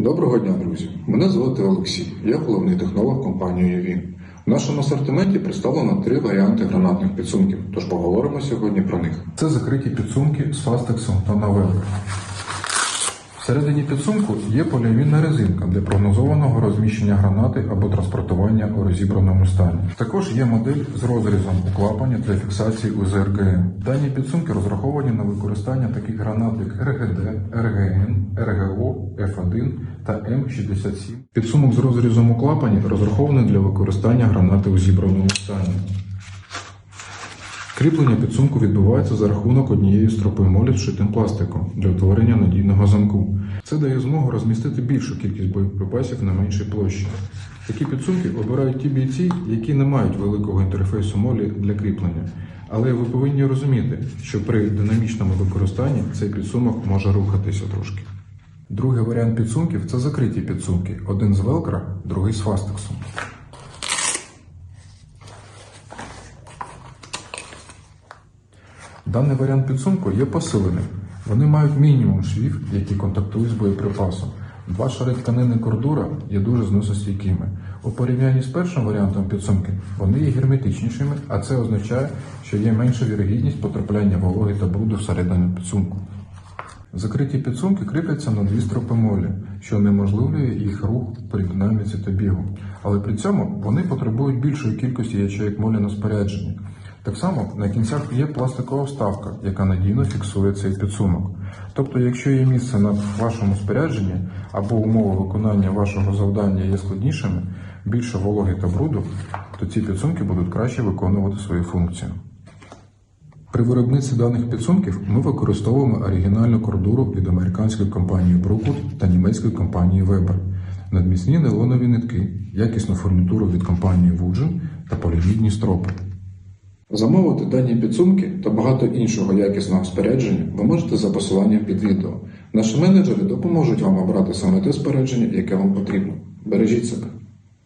Доброго дня, друзі! Мене звати Олексій, я головний технолог компанії Він. В нашому асортименті представлено три варіанти гранатних підсумків, тож поговоримо сьогодні про них. Це закриті підсумки з фастексом та навелом. Всередині підсумку є поліамінна резинка для прогнозованого розміщення гранати або транспортування у розібраному стані. Також є модель з розрізом у клапані для фіксації у ЗРГН. Дані підсумки розраховані на використання таких гранат, як РГД, РГН, РГО, F1 та М67. Підсумок з розрізом у клапані розрахований для використання гранати у зібраному стані. Кріплення підсумку відбувається за рахунок однієї стропи молі з шитим пластиком для утворення надійного замку. Це дає змогу розмістити більшу кількість боєприпасів на меншій площі. Такі підсумки обирають ті бійці, які не мають великого інтерфейсу молі для кріплення. Але ви повинні розуміти, що при динамічному використанні цей підсумок може рухатися трошки. Другий варіант підсумків це закриті підсумки. Один з велкра, другий з фастексом. Даний варіант підсумку є посиленим. Вони мають мінімум швів, які контактують з боєприпасом. Два шари тканини кордура є дуже зносостійкими. У порівнянні з першим варіантом підсумки вони є герметичнішими, а це означає, що є менша вірогідність потрапляння вологи та бруду всередину підсумку. Закриті підсумки кріпляться на дві стропи молі, що унеможливлює їх рух при динаміці та бігу. Але при цьому вони потребують більшої кількості ячеїк молі на спорядженні. Так само на кінцях є пластикова вставка, яка надійно фіксує цей підсумок. Тобто, якщо є місце на вашому спорядженні або умови виконання вашого завдання є складнішими, більше вологи та бруду, то ці підсумки будуть краще виконувати свою функцію. При виробництві даних підсумків ми використовуємо оригінальну кордуру від американської компанії Brookwood та німецької компанії Weber, надміцні нейлонові нитки, якісну фурнітуру від компанії Woodgen та полівідні стропи. Замовити дані підсумки та багато іншого якісного спорядження ви можете за посиланням під відео. Наші менеджери допоможуть вам обрати саме те спорядження, яке вам потрібно. Бережіть себе.